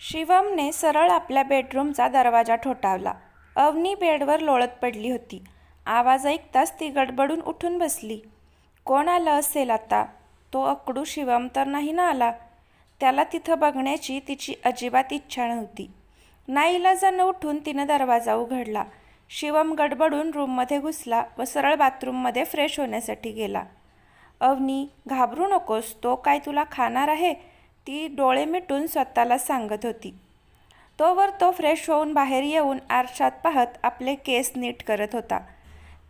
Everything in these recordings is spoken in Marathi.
शिवमने सरळ आपल्या बेडरूमचा दरवाजा ठोठावला. अवनी बेडवर लोळत पडली होती. आवाज ऐकताच ती गडबडून उठून बसली. कोण आलं असेल आता? तो अकडू शिवम तर नाही ना आला? त्याला तिथं बघण्याची तिची अजिबात इच्छा नव्हती. नाईलाजानं उठून तिनं दरवाजा उघडला. शिवम गडबडून रूममध्ये घुसला व सरळ बाथरूममध्ये फ्रेश होण्यासाठी गेला. अवनी घाबरू नकोस. तो काय तुला खाणार आहे? ती डोळे मिटून स्वतःला सांगत होती. तोवर तो फ्रेश होऊन बाहेर येऊन आरशात पाहत आपले केस नीट करत होता.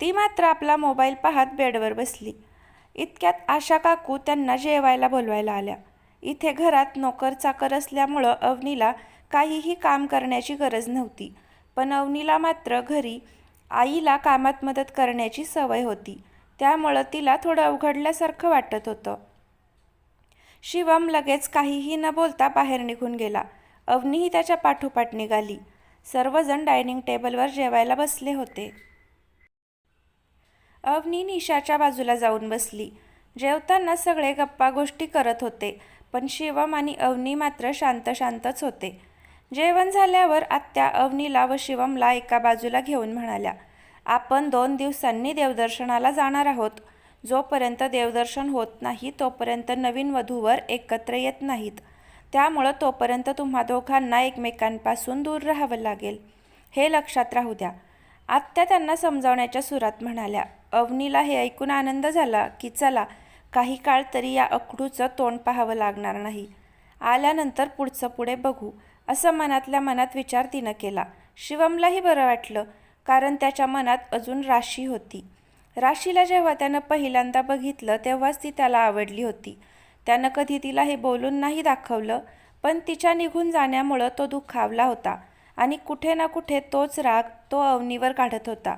ती मात्र आपला मोबाईल पाहत बेडवर बसली. इतक्यात आशा काकू त्यांना जेवायला बोलवायला आल्या. इथे घरात नोकर चाकर असल्यामुळं अवनीला काहीही काम करण्याची गरज नव्हती. पण अवनीला मात्र घरी आईला कामात मदत करण्याची सवय होती. त्यामुळं तिला थोडं अवघडल्यासारखं वाटत होतं. शिवम लगेच काहीही न बोलता बाहेर निघून गेला. अवनीही त्याच्या पाठोपाठ निघाली. सर्वजण डायनिंग टेबलवर जेवायला बसले होते. अवनी निशाच्या बाजूला जाऊन बसली. जेवताना सगळे गप्पा गोष्टी करत होते पण शिवम आणि अवनी मात्र शांत शांतच होते. जेवण झाल्यावर आत्या अवनीला व शिवमला एका बाजूला घेऊन म्हणाल्या आपण दोन दिवसांनी देवदर्शनाला जाणार आहोत. जोपर्यंत देवदर्शन होत नाही तोपर्यंत नवीन वधूवर एकत्र येत नाहीत. त्यामुळं तोपर्यंत तुम्हा दोघांना एकमेकांपासून दूर राहावं लागेल. हे लक्षात राहू द्या. आत्या त्यांना समजावण्याच्या सुरात म्हणाल्या अवनीला हे ऐकून आनंद झाला की चला काही काळ तरी या अकडूचं तोंड पाहावं लागणार नाही. आल्यानंतर पुढचं पुढे बघू असं मनातल्या मनात विचार तिनं केला. शिवमलाही बरं वाटलं कारण त्याच्या मनात अजून राशी होती. राशीला जेव्हा त्यानं पहिल्यांदा बघितलं तेव्हाच ती त्याला आवडली होती. त्यानं कधी तिला हे बोलून नाही दाखवलं पण तिच्या निघून जाण्यामुळं तो दुखावला होता आणि कुठे ना कुठे तोच राग तो अवनीवर काढत होता.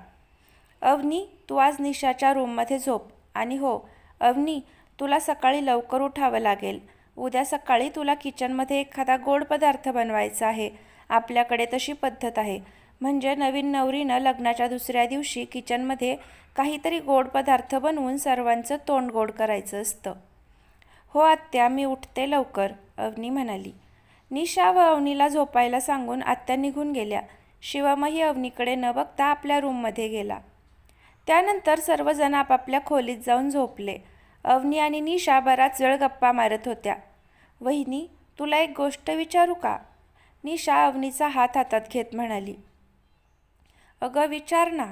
अवनी तू आज निशाच्या रूममध्ये झोप. आणि हो अवनी तुला सकाळी लवकर उठावं लागेल. उद्या सकाळी तुला किचनमध्ये एखादा गोड पदार्थ बनवायचा आहे. आपल्याकडे तशी पद्धत आहे. म्हणजे नवीन नवरीनं लग्नाच्या दुसऱ्या दिवशी किचनमध्ये काहीतरी गोड पदार्थ बनवून सर्वांचं तोंड गोड करायचं असतं. हो आत्या मी उठते लवकर अवनी म्हणाली. निशा व अवनीला झोपायला सांगून आत्या निघून गेल्या. शिवमही अवनीकडे न बघता आपल्या रूममध्ये गेला. त्यानंतर सर्वजण आपापल्या खोलीत जाऊन झोपले. अवनी आणि निशा बराच वेळ गप्पा मारत होत्या. वहिनी तुला एक गोष्ट विचारू का? निशा अवनीचा हात हातात घेत म्हणाली. अगं विचार ना.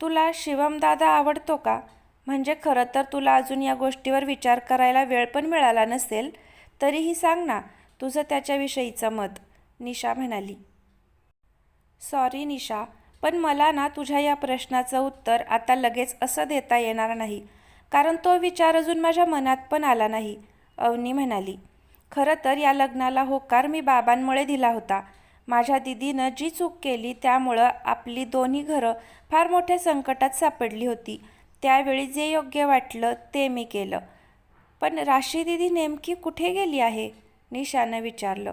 तुला शिवमदादा आवडतो का? म्हणजे खरं तर तुला अजून या गोष्टीवर विचार करायला वेळ पण मिळाला नसेल तरीही सांग ना तुझं त्याच्याविषयीचं मत. निशा म्हणाली. सॉरी निशा पण मला ना तुझ्या या प्रश्नाचं उत्तर आता लगेच असं देता येणार नाही. कारण तो विचार अजून माझ्या मनात पण आला नाही अवनी म्हणाली. खरं तर या लग्नाला होकार मी बाबांमुळे दिला होता. माझ्या दिदीनं जी चूक केली त्यामुळं आपली दोन्ही घरं फार मोठ्या संकटात सापडली होती. त्यावेळी जे योग्य वाटलं ते मी केलं. पण राशी दिदी नेमकी कुठे गेली आहे? निशानं विचारलं.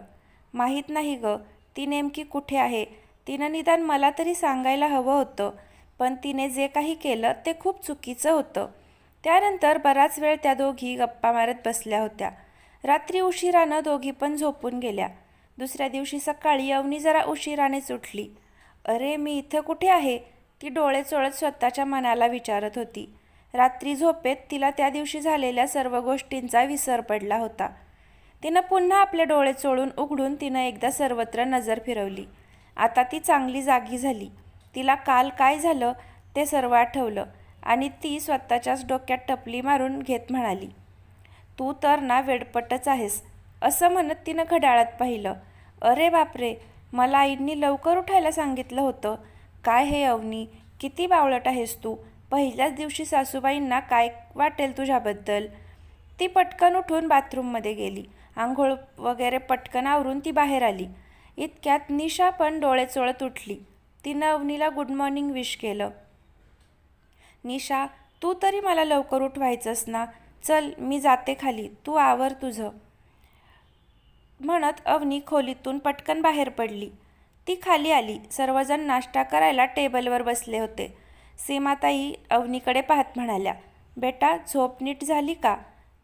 माहीत नाही गं ती नेमकी कुठे आहे? तिनं निदान मला तरी सांगायला हवं होतं पण तिने जे काही केलं ते खूप चुकीचं होतं. त्यानंतर बराच वेळ त्या दोघी गप्पा मारत बसल्या होत्या. रात्री उशिरानं दोघी पण झोपून गेल्या. दुसऱ्या दिवशी सकाळी अवनी जरा उशिरानेच उठली अरे मी इथं कुठे आहे? ती डोळे चोळत स्वतःच्या मनाला विचारत होती. रात्री झोपेत तिला त्या दिवशी झालेल्या सर्व गोष्टींचा विसर पडला होता. तिनं पुन्हा आपले डोळे चोळून उघडून तिनं एकदा सर्वत्र नजर फिरवली. आता ती चांगली जागी झाली. तिला काल काय झालं ते सर्व आठवलं आणि ती स्वतःच्याच डोक्यात टपली मारून घेत म्हणाली तू तर ना वेडपटच आहेस. असं म्हणत तिनं घड्याळात पाहिलं. अरे बापरे मला आईंनी लवकर उठायला सांगितलं होतं. काय हे अवनी किती बावळट आहेस तू? पहिल्याच दिवशी सासूबाईंना काय वाटेल तुझ्याबद्दल? ती पटकन उठून बाथरूममध्ये गेली. आंघोळ वगैरे पटकन आवरून ती बाहेर आली. इतक्यात निशा पण डोळे चोळत उठली. तिनं अवनीला गुड मॉर्निंग विश केलं. निशा तू तरी मला लवकर उठवायचंस ना. चल मी जाते खाली. तू आवर तुझं. म्हणत अवनी खोलीतून पटकन बाहेर पडली. ती खाली आली. सर्वजण नाश्ता करायला टेबलवर बसले होते. सीमाताई अवनीकडे पाहत म्हणाल्या बेटा झोप नीट झाली का?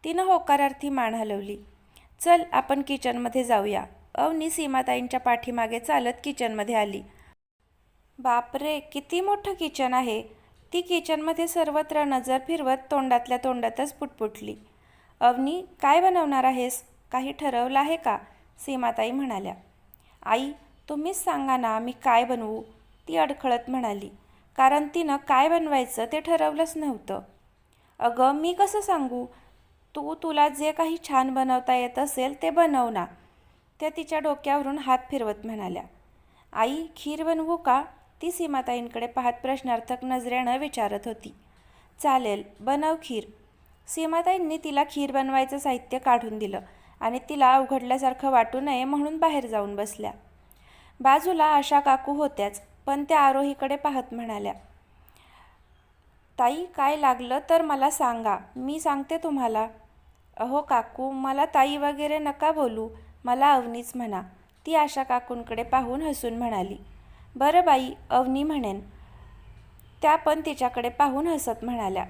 तिनं होकारार्थी मान हलवली. चल आपण किचनमध्ये जाऊया. अवनी सीमाताईंच्या पाठीमागे चालत किचनमध्ये आली. बापरे किती मोठं किचन आहे. ती किचनमध्ये सर्वत्र नजर फिरवत तोंडातल्या तोंडातच पुटपुटली. अवनी काय बनवणार आहेस? काही ठरवलं आहे का? सीमाताई म्हणाल्या. आई तुम्हीच सांगा ना मी काय बनवू? ती अडखळत म्हणाली. कारण तिनं काय बनवायचं ते ठरवलंच नव्हतं. अगं मी कसं सांगू? तू तुला जे काही छान बनवता येत असेल ते बनव ना. त्या तिच्या डोक्यावरून हात फिरवत म्हणाल्या. आई खीर बनवू का? ती सीमाताईंकडे पाहत प्रश्नार्थक नजरेनं विचारत होती. चालेल बनव खीर. सीमाताईंनी तिला खीर बनवायचं साहित्य काढून दिलं. आणि तिला अवघडल्यासारखं वाटू नये म्हणून बाहेर जाऊन बसल्या. बाजूला आशा काकू होत्याच पण त्या आरोहीकडे पाहत म्हणाल्या ताई काय लागलं तर मला सांगा मी सांगते तुम्हाला. अहो काकू मला ताई वगैरे नका बोलू मला अवनीच म्हणा. ती आशा काकूंकडे पाहून हसून म्हणाली बरं बाई अवनी म्हणेन. त्या पण तिच्याकडे पाहून हसत म्हणाल्या.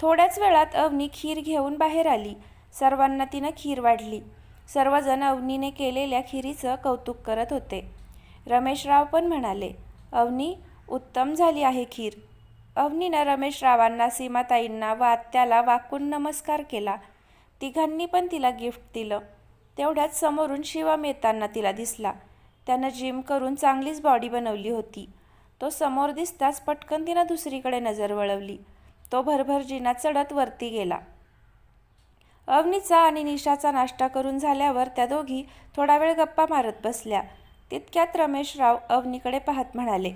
थोड्याच वेळात अवनी खीर घेऊन बाहेर आली. सर्वांना तिनं खीर वाढली. सर्वजण अवनीने केलेल्या खिरीचं कौतुक करत होते. रमेशराव पण म्हणाले अवनी उत्तम झाली आहे खीर. अवनीनं रमेशरावांना सीमाताईंना व आत्याला वाकून नमस्कार केला. तिघांनी पण तिला गिफ्ट दिलं. तेवढ्यात समोरून शिवम येताना तिला दिसला. त्यानं जिम करून चांगलीच बॉडी बनवली होती. तो समोर दिसताच पटकन तिनं दुसरीकडे नजर वळवली. तो भरभर जिना चढत वरती गेला. अवनीचा आणि निशाचा नाश्ता करून झाल्यावर त्या दोघी थोडा वेळ गप्पा मारत बसल्या. तितक्यात रमेशराव अवनीकडे पाहत म्हणाले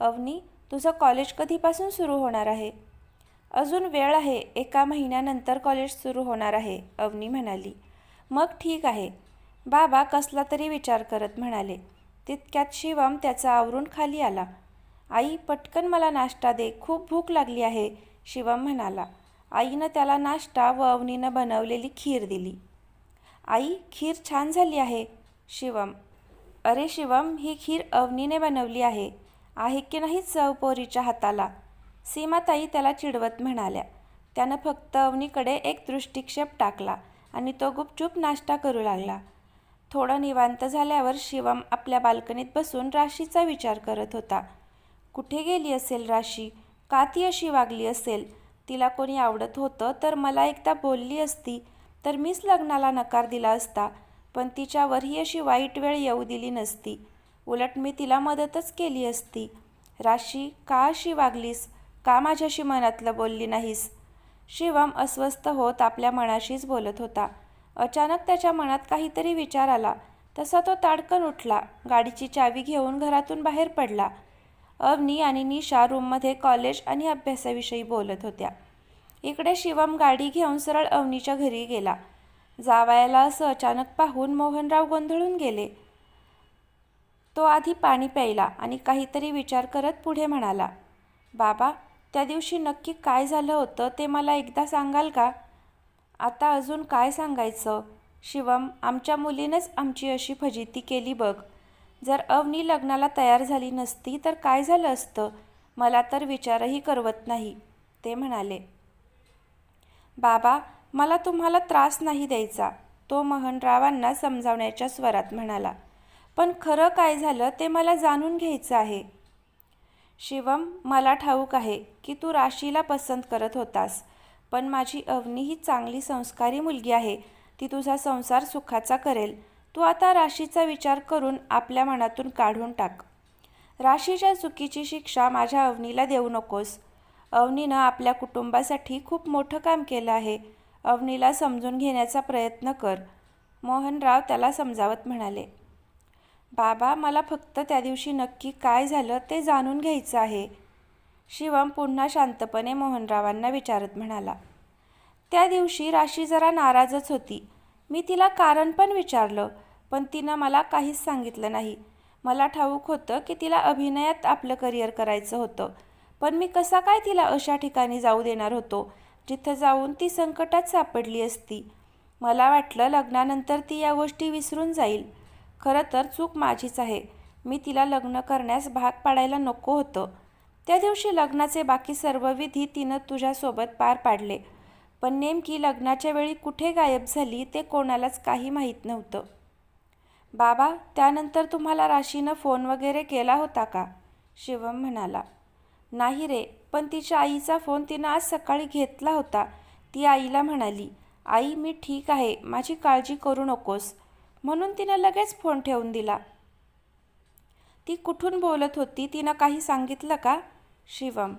अवनी तुझं कॉलेज कधीपासून सुरू होणार आहे? अजून वेळ आहे. एका महिन्यानंतर कॉलेज सुरू होणार आहे अवनी म्हणाली. मग ठीक आहे. बाबा कसला तरी विचार करत म्हणाले. तितक्यात शिवम त्याचा आवरून खाली आला. आई पटकन मला नाश्ता दे. खूप भूक लागली आहे शिवम म्हणाला. आईनं त्याला नाश्ता व अवनीनं बनवलेली खीर दिली. आई खीर छान झाली आहे. शिवम. अरे शिवम ही खीर अवनीने बनवली आहे. आहे की नाही चव पोरीच्या हाताला? सीमाताई त्याला चिडवत म्हणाल्या. त्यानं फक्त अवनीकडे एक दृष्टिक्षेप टाकला आणि तो गुपचूप नाश्ता करू लागला. थोडं निवांत झाल्यावर शिवम आपल्या बाल्कनीत बसून राशीचा विचार करत होता. कुठे गेली असेल राशी? का ती अशी वागली असेल? तिला कोणी आवडत होतं तर मला एकदा बोलली असती तर मीच लग्नाला नकार दिला असता पण तिच्यावर ही अशी वाईट वेळ येऊ दिली नसती. उलट मी तिला मदतच केली असती. राशी का अशी वागलीस? का माझ्याशी मनातलं बोलली नाहीस? शिवम अस्वस्थ होत आपल्या मनाशीच बोलत होता. अचानक त्याच्या मनात काहीतरी विचार आला. तसा तो ताडकन उठला. गाडीची चावी घेऊन घरातून बाहेर पडला. अवनी आणि निशा रूममध्ये कॉलेज आणि अभ्यासाविषयी बोलत होत्या. इकडे शिवम गाडी घेऊन सरळ अवनीच्या घरी गेला. जावायला असं अचानक पाहून मोहनराव गोंधळून गेले. तो आधी पाणी प्यायला आणि काहीतरी विचार करत पुढे म्हणाला बाबा त्या दिवशी नक्की काय झालं होतं ते मला एकदा सांगाल का? आता अजून काय सांगायचं? शिवम आमच्या मुलीनंच आमची अशी फजिती केली बघ. जर अवनी लग्नाला तयार झाली नसती तर काय झालं असतं? मला तर विचारही करवत नाही ते म्हणाले. बाबा मला तुम्हाला त्रास नाही द्यायचा तो महनरावांना समजावण्याच्या स्वरात म्हणाला. पण खरं काय झालं ते मला जाणून घ्यायचं आहे. शिवम मला ठाऊक आहे की तू राशीला पसंत करत होतास पण माझी अवनी ही चांगली संस्कारी मुलगी आहे ती तुझा संसार सुखाचा करेल. तू आता राशीचा विचार करून आपल्या मनातून काढून टाक. राशीच्या चुकीची शिक्षा माझ्या अवनीला देऊ नकोस. अवनीनं आपल्या कुटुंबासाठी खूप मोठं काम केलं आहे. अवनीला समजून घेण्याचा प्रयत्न कर. मोहनराव त्याला समजावत म्हणाले. बाबा मला फक्त त्या दिवशी नक्की काय झालं ते जाणून घ्यायचं आहे. शिवम पुन्हा शांतपणे मोहनरावांना विचारत म्हणाला. त्या दिवशी राशी जरा नाराजच होती. मी तिला कारण पण विचारलं पण तिनं मला काहीच सांगितलं नाही. मला ठाऊक होतं की तिला अभिनयात आपलं करिअर करायचं होतं पण मी कसा काय तिला अशा ठिकाणी जाऊ देणार होतो जिथं जाऊन ती संकटात सापडली असती? मला वाटलं लग्नानंतर ती या गोष्टी विसरून जाईल. खरं तर चूक माझीच आहे. मी तिला लग्न करण्यास भाग पाडायला नको होतं. त्या दिवशी लग्नाचे बाकी सर्व विधी तिनं तुझ्यासोबत पार पाडले. पण नेमकी लग्नाच्या वेळी कुठे गायब झाली ते कोणालाच काही माहीत नव्हतं. बाबा त्यानंतर तुम्हाला राशीनं फोन वगैरे केला होता का? शिवम म्हणाला. नाही रे पण तिच्या आईचा फोन तिनं आज सकाळी घेतला होता. ती आईला म्हणाली आई मी ठीक आहे माझी काळजी करू नकोस. म्हणून तिनं लगेच फोन ठेवून दिला. ती कुठून बोलत होती तिनं काही सांगितलं का? शिवम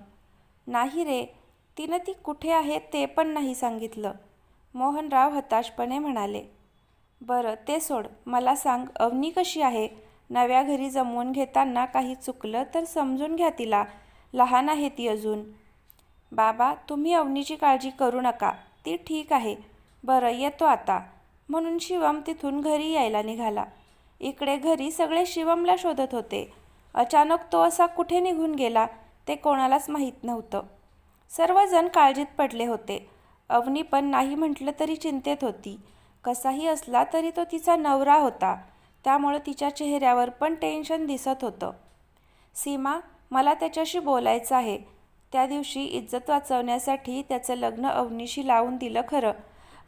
नाही रे तिनं ती कुठे आहे ते पण नाही सांगितलं. मोहनराव हताशपणे म्हणाले बरं ते सोड. मला सांग अवनी कशी आहे? नव्या घरी जमवून घेताना काही चुकलं तर समजून घ्या तिला. लहान आहे ती अजून. बाबा तुम्ही अवनीची काळजी करू नका. ती ठीक आहे. बरं येतो आता. म्हणून शिवम तिथून घरी यायला निघाला. इकडे घरी सगळे शिवमला शोधत होते. अचानक तो असा कुठे निघून गेला ते कोणालाच माहीत नव्हतं. सर्वजण काळजीत पडले होते. अवनी पण नाही म्हटलं तरी चिंतेत होती. कसाही असला तरी तो तिचा नवरा होता. त्यामुळं तिच्या चेहऱ्यावर पण टेन्शन दिसत होतं. सीमा मला त्याच्याशी बोलायचं आहे. त्या दिवशी इज्जत वाचवण्यासाठी त्याचं लग्न अवनीशी लावून दिलं खरं.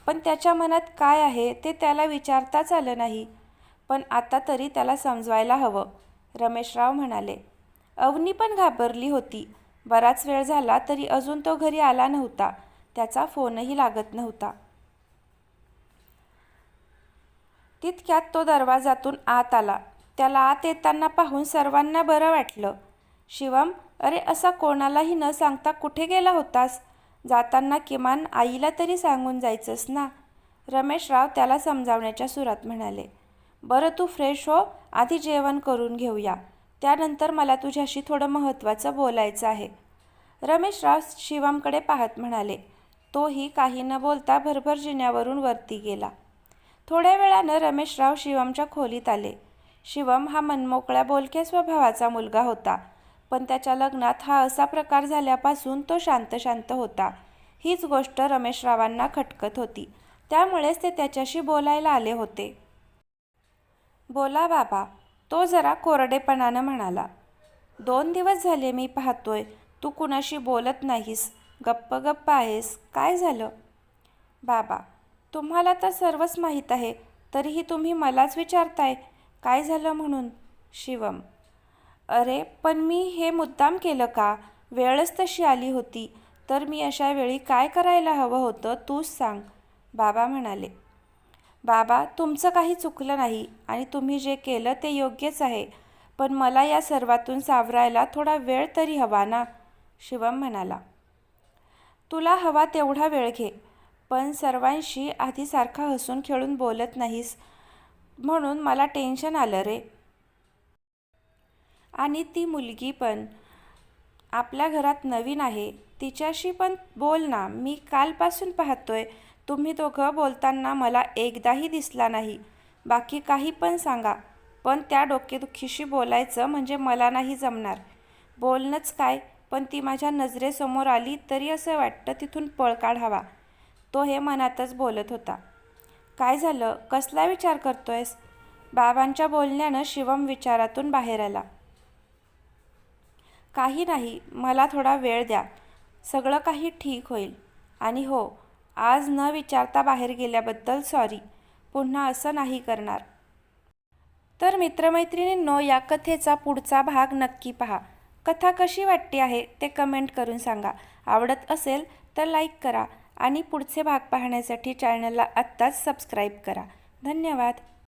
पण त्याच्या मनात काय आहे ते त्याला विचारताच आलं नाही. पण आता तरी त्याला समजवायला हवं रमेशराव म्हणाले. अवनी पण घाबरली होती. बराच वेळ झाला तरी अजून तो घरी आला नव्हता. त्याचा फोनही लागत नव्हता. तितक्यात तो दरवाजातून आत आला. त्याला आत येताना पाहून सर्वांना बरं वाटलं. शिवम अरे असा कोणालाही न सांगता कुठे गेला होतास? जाताना किमान आईला तरी सांगून जायचंस ना? रमेशराव त्याला समजावण्याच्या सुरात म्हणाले. बरं तू फ्रेश हो आधी जेवण करून घेऊया. त्यानंतर मला तुझ्याशी थोडं महत्त्वाचं बोलायचं आहे. रमेशराव शिवमकडे पाहत म्हणाले तोही काही न बोलता भरभर जिन्यावरून वरती गेला. थोड्या वेळानं रमेशराव शिवमच्या खोलीत आले. शिवम हा मनमोकळ्या बोलक्या स्वभावाचा मुलगा होता पण त्याच्या लग्नात हा असा प्रकार झाल्यापासून तो शांत शांत होता. हीच गोष्ट रमेशरावांना खटकत होती. त्यामुळेच ते त्याच्याशी बोलायला आले होते. बोला बाबा. तो जरा कोरडेपणानं म्हणाला दोन दिवस झाले मी पाहतोय तू कुणाशी बोलत नाहीस. गप्प गप्प आहेस. काय झालं? बाबा तुम्हाला तर सर्वच माहीत आहे. तरीही तुम्ही मलाच विचारताय. काय झालं म्हणून? शिवम. अरे पण मी हे मुद्दाम केलं का? वेळच तशी आली होती. तर मी अशा वेळी काय करायला हवं होतं तूच सांग बाबा म्हणाले. बाबा तुमचं काही चुकलं नाही आणि तुम्ही जे केलं ते योग्यच आहे. पण मला या सर्वातून सावरायला थोडा वेळ तरी हवा ना? शिवम म्हणाला. तुला हवा तेवढा वेळ घे पण सर्वांशी आधीसारखा हसून खेळून बोलत नाहीस म्हणून मला टेन्शन आलं रे. आणि ती मुलगी पण. आपल्या घरात नवीन आहे. तिच्याशी पण बोल ना. मी कालपासून पाहतोय. तुम्ही दोघं बोलताना मला एकदाही दिसला नाही. बाकी काही पण सांगा. पण त्या डोकेदुखीशी बोलायचं म्हणजे मला नाही जमणार. बोलणंच काय पण ती माझ्या नजरेसमोर आली तरी असं वाटतं तिथून पळ काढावा. तो हे मनातच बोलत होता. काय झालं? कसला विचार करतोयस? बाबांच्या बोलण्यानं शिवम विचारातून बाहेर आला. काही नाही मला थोडा वेळ द्या. सगळं काही ठीक होईल. आणि हो आज न विचारता बाहेर गेल्याबद्दल सॉरी. पुन्हा असं नाही करणार. तर मित्रमैत्रिणींनो या कथेचा पुढचा भाग नक्की पहा. कथा कशी वाटते आहे ते कमेंट करून सांगा. आवडत असेल तर लाईक करा आणि पुढचे भाग पाहण्यासाठी चॅनलला आत्ताच सबस्क्राईब करा. धन्यवाद.